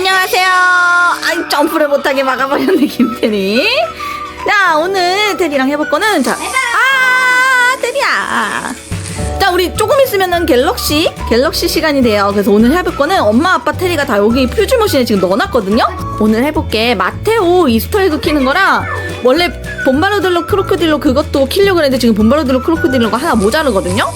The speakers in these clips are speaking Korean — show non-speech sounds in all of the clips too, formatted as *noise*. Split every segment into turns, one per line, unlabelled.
안녕하세요. 아이 점프를 못하게 막아버렸네 김태리. 자 오늘 테리랑 해볼 거는 자, 아 테리야. 자 우리 조금 있으면은 갤럭시 갤럭시 시간이 돼요. 그래서 오늘 해볼 거는 엄마 아빠 테리가 다 여기 퓨즈 머신에 지금 넣어놨거든요. 오늘 해볼게 마테오 이스터에그 키는 거랑 원래 본바로딜로 크로코딜로 그것도 키려고 했는데 지금 본바로딜로 크로코딜로가 하나 모자르거든요.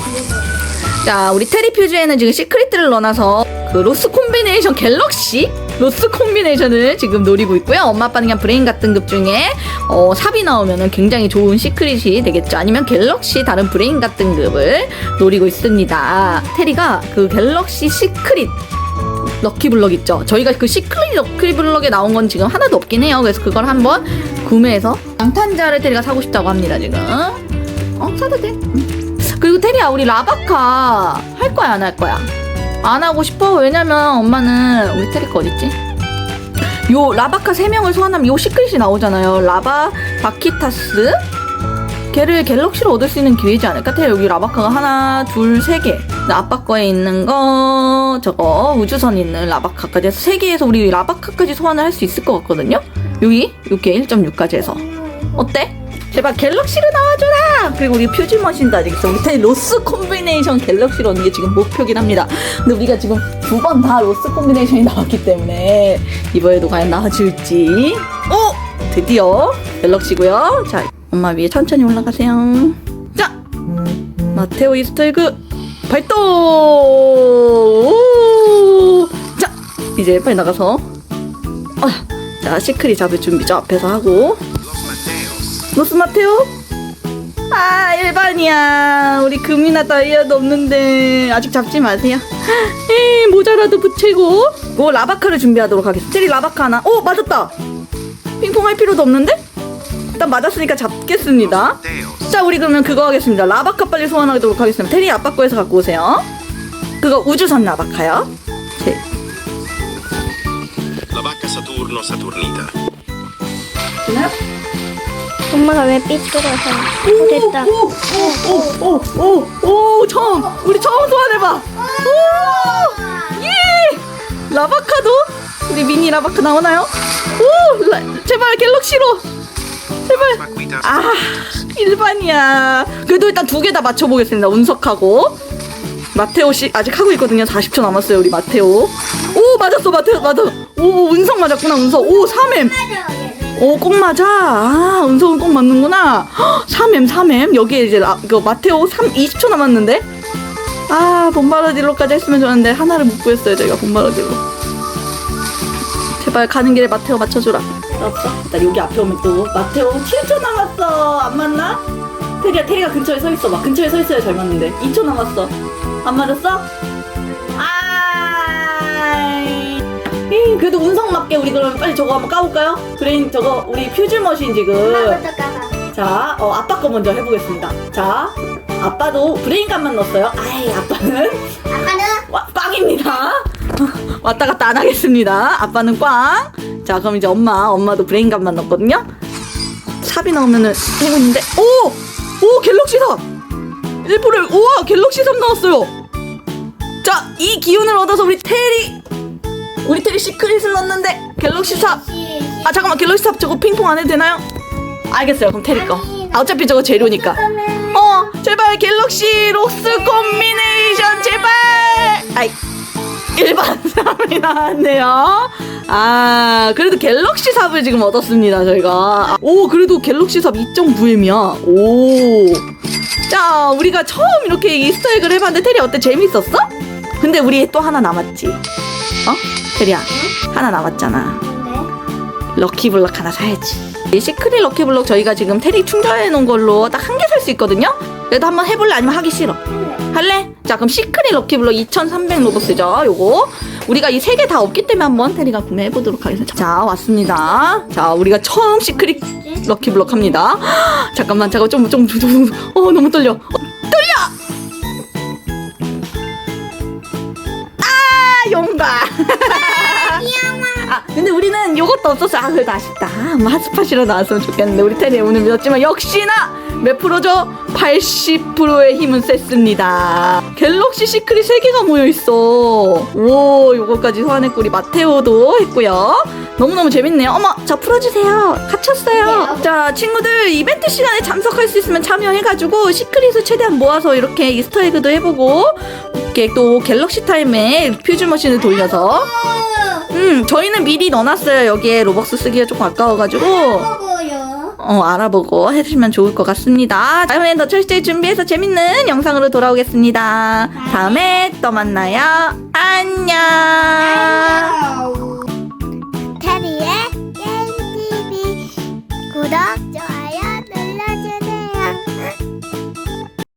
자, 우리 테리 퓨즈에는 지금 시크릿들을 넣어놔서 그 로스 콤비네이션 갤럭시 로스 콤비네이션을 지금 노리고 있고요. 엄마 아빠는 그냥 브레인 같은 급 중에 어, 삽이 나오면은 굉장히 좋은 시크릿이 되겠죠. 아니면 갤럭시 다른 브레인 같은 급을 노리고 있습니다. 테리가 그 갤럭시 시크릿 럭키블럭 있죠. 저희가 그 시크릿 럭키블럭에 나온 건 지금 하나도 없긴 해요. 그래서 그걸 한번 구매해서 양탄자를 테리가 사고 싶다고 합니다. 지금. 어, 사도 돼. 응. 그리고 테리야 우리 라바카 할 거야 안 할 거야? 안 하고 싶어? 왜냐면 엄마는 우리 거 어딨지? 요 라바카 3명을 소환하면 요 시크릿이 나오잖아요 라바 바키타스 걔를 갤럭시로 얻을 수 있는 기회지 않을까? 테리 여기 라바카가 하나 둘 세 개 아빠 거에 있는 거 저거 우주선 있는 라바카까지 해서 세 개에서 우리 라바카까지 소환을 할 수 있을 것 같거든요 여기 이렇게 1.6까지 해서 어때? 제발 갤럭시로 나와줘라! 그리고 우리 퓨즈 머신도 아직 있어. 우리 테리 로스 콤비네이션 갤럭시로 얻는 게 지금 목표긴 합니다. 근데 우리가 지금 두 번 다 로스 콤비네이션이 나왔기 때문에 이번에도 과연 나와줄지. 오! 드디어 갤럭시고요. 자, 엄마 위에 천천히 올라가세요. 자! 마테오 이스터에그 발동! 오! 자! 이제 빨리 나가서 어, 자, 시크릿 잡을 준비 죠. 앞에서 하고 로스 마테오? 아 일반이야. 우리 금이나 다이아도 없는데 아직 잡지 마세요. 에이 모자라도 붙이고. 뭐 라바카를 준비하도록 하겠습니다. 테리 라바카 하나. 오 맞았다. 핑퐁 할 필요도 없는데? 일단 맞았으니까 잡겠습니다. 자 우리 그러면 그거 하겠습니다. 라바카 빨리 소환하도록 하겠습니다. 테리 아빠 거에서 갖고 오세요. 그거 우주선 라바카요. 제,
Saturno Saturnita.
되나요?
엄마가 왜 삐뚤어서 됐다.
오 오 오 오 오 처음 우리 처음 소환해봐. 오 예! 라바카도? 우리 미니 라바카 나오나요? 오 라, 제발 갤럭시로. 제발. 아 일반이야. 그래도 일단 두 개 다 맞춰보겠습니다. 운석하고. 마테오 씨 아직 하고 있거든요. 40초 남았어요 우리 마테오. 오 맞았어 마테오 맞아 오 운석 맞았구나 운석. 오 3M 오, 꼭 맞아. 아, 은석은 꼭 맞는구나. 3M, 3M. 여기에 이제 라, 그 마테오 3, 20초 남았는데? 아, 본바르딜로까지 했으면 좋았는데, 하나를 못 구했어요, 저희가 본바르딜로. 제발 가는 길에 마테오 맞춰주라. 없어? 일단 여기 앞에 오면 또, 마테오 7초 남았어. 안 맞나? 테리야, 테리가 근처에 서 있어. 봐. 근처에 서 있어야 잘 맞는데. 2초 남았어. 안 맞았어? 아이. 이, 그래도 운석 맞게 우리 그럼 빨리 저거 한번 까볼까요? 브레인 저거 우리 퓨즈 머신 지금. 자 어, 아빠 거 먼저 해보겠습니다. 자 아빠도 브레인감만 넣었어요. 아이 아빠는?
아빠는?
와, 꽝입니다. *laughs* 왔다 갔다 안 하겠습니다. 아빠는 꽝자 그럼 이제 엄마 엄마도 브레인감만 넣었거든요. 삽이 나오면은 행운인데 오! 오 갤럭시 삽! 일부러 우와 갤럭시 삽 나왔어요. 자 이 기운을 얻어서 우리 테리 우리 테리 시크릿을 넣었는데 갤럭시 삽 아 잠깐만 갤럭시 탑 저거 핑퐁 안 해도 되나요? 알겠어요. 그럼 테리 거. 아, 어차피 저거 재료니까. 어 제발 갤럭시 록스 콤비네이션 제발! 아이 일반 *laughs* 삽이 나왔네요. 아 그래도 갤럭시 삽을 지금 얻었습니다 저희가. 아, 오 그래도 갤럭시 삽 2.9M이야. 오 자 우리가 처음 이렇게 이스터에그를 해봤는데 테리 어때? 재밌었어? 근데 우리 또 하나 남았지. 어? 테리야 하나 남았잖아 럭키블럭 하나 사야지. 이 시크릿 럭키블럭 저희가 지금 테리 충전해 놓은 걸로 딱 한 개 살 수 있거든요. 그래도 한번 해볼래 아니면 하기 싫어. 할래? 자 그럼 시크릿 럭키블럭 2,300 로버스죠. 요거 우리가 이 세 개 다 없기 때문에 한번 테리가 구매해 보도록 하겠습니다. 자 왔습니다. 자 우리가 처음 시크릿 럭키블럭 합니다. *gasps* 잠깐만 잠깐 좀좀 좀, 좀, 어 너무 떨려. 어, 떨려. 아 근데 우리는 요것도 없었어 아 그래도 아쉽다 엄마 핫스팟이라 나왔으면 좋겠는데 우리 테리 오늘 믿었지만 역시나 몇 프로죠? 80%의 힘은 셌습니다. 갤럭시 시크릿 3개가 모여있어. 오, 요거까지 소환의 꿀이 마테오도 했고요. 너무너무 재밌네요. 어머, 저 풀어주세요. 갇혔어요. 자, 친구들 이벤트 시간에 참석할 수 있으면 참여해가지고 시크릿을 최대한 모아서 이렇게 이스터에그도 해보고 이렇게 또 갤럭시 타임에 퓨즈 머신을 돌려서 음, 저희는 미리 넣어놨어요. 여기에 로벅스 쓰기가 조금 아까워가지고
먹어요.
어, 알아보고 해주시면 좋을 것 같습니다. 다음에 더 철저히 준비해서 재밌는 영상으로 돌아오겠습니다. 다음에 또 만나요. 안녕.